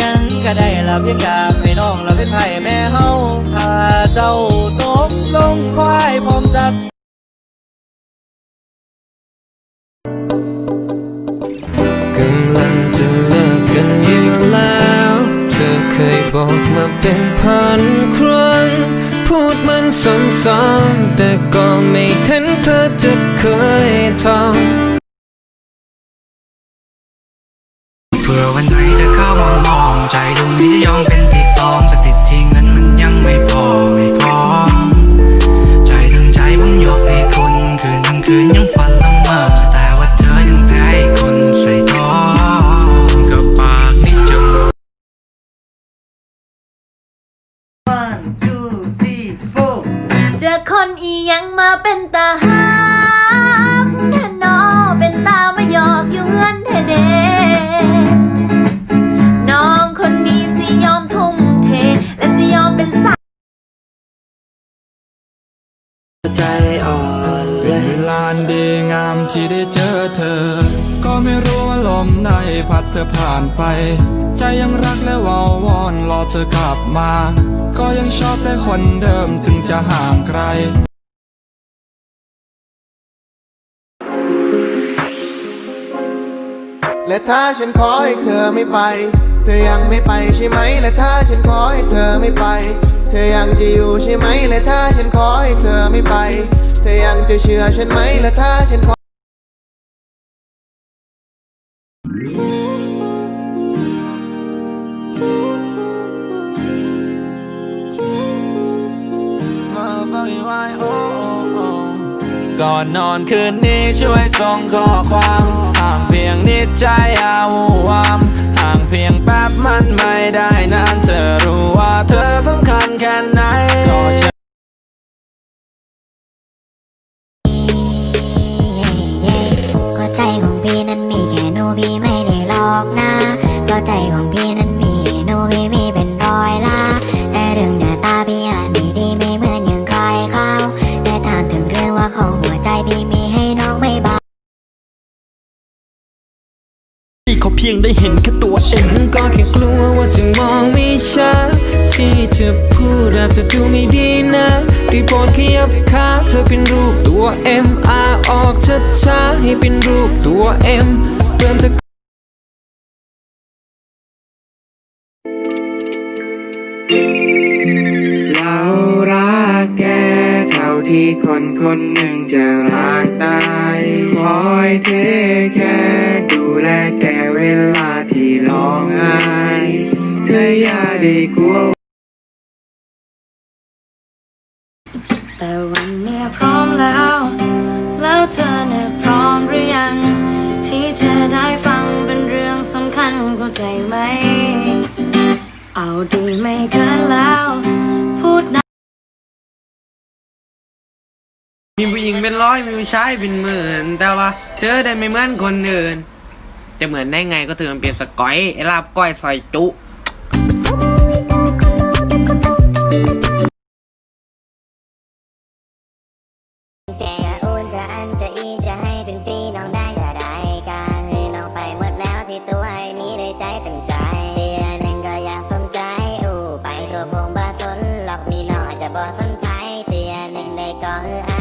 ยงก็ได้ละเพียงอยากให้น้องเราเป็นไผ่แม่เฮาพาเจ้าตกลงควายพร้อมจัดกำลังจะเลิกกันอยู่แล้ว เธอเคยบอกมาเป็นพันครั้ง พูดมันซ้ำๆแต่ก็ไม่เห็นเธอจะเคยทำเพื่อวันไหน คนอียังมาเป็นตาหักแท่นอเป็นตามาหยอกอยู่เฮือนแท้เดน้องคนนี้สิยอมทุ่มเท และสิยอมเป็นสาวใจอ่อน เป็นเวลาดีงามที่ได้เจอเธอ ก็ไม่รู้ว่าลมไหนพัดเธอผ่านไป ใจยังรักและวาววอนรอเธอกลับมา ก็ยังชอบแต่คนเดิมถึงจะห่างไกลและถ้าฉันขอให้เธอไม่ไป เธอยังไม่ไปใช่ไหม และถ้าฉันขอให้เธอไม่ไป เธอยังจะอยู่ใช่ไหม และถ้าฉันขอให้เธอไม่ไป เธอยังจะเชื่อฉันไหมและถ้าฉันขอก่อนนอนคืนนี้ช่วยส่งข้อความห่างเพียงนิดใจอาวูวามห่างเพียงแป๊บมันไม่ได้นานเธอรู้ว่าเธอสำคัญแค่ไหน ขาเพียงได้เห็นแค่ตัวเองก็แค่กลัวว่าจะมองไม่ชัดที่จะพูดอาจจะดูไม่ดีนะรีบโปรดขยับขาเธอเป็นรูปตัว M R ออกช้าๆให้เป็นรูปตัว M เริ่มจะเรารักแก ท่าที่คนคนหนึ่งจะรักได้คอยเทแค่ดูแลแกเวลาที่ร้องไห้เธออย่าได้กลัวแต่วันนี้พร้อมแล้ว แล้วเธอเนี่ยพร้อมหรือยัง ที่จะได้ฟังเป็นเรื่องสำคัญเข้าใจไหม เอาดีไม่เกินแล้ว มีผู้หญิงเป็นร้อยมีผู้ชายเป็นหมื่นแต่ว่าเธอได้ไม่เหมือนคนอื่น จะเหมือนได้ไงก็เธอมันเป็นสกอยไอ้ลาบก้อยซอยจุ แต่อุ่นจะอันจะอีจะให้เป็นปีน้องได้ก็ได้การให้น้องไปหมดแล้วที่ตัวให้มีในใจเต็มใจเดือนหนึ่งก็อยากสนใจอู้ไปทั่วพงบ้าสนหลอกมีน้อยจะบ่สนไผเตือนหนึ่งได้ก็คือ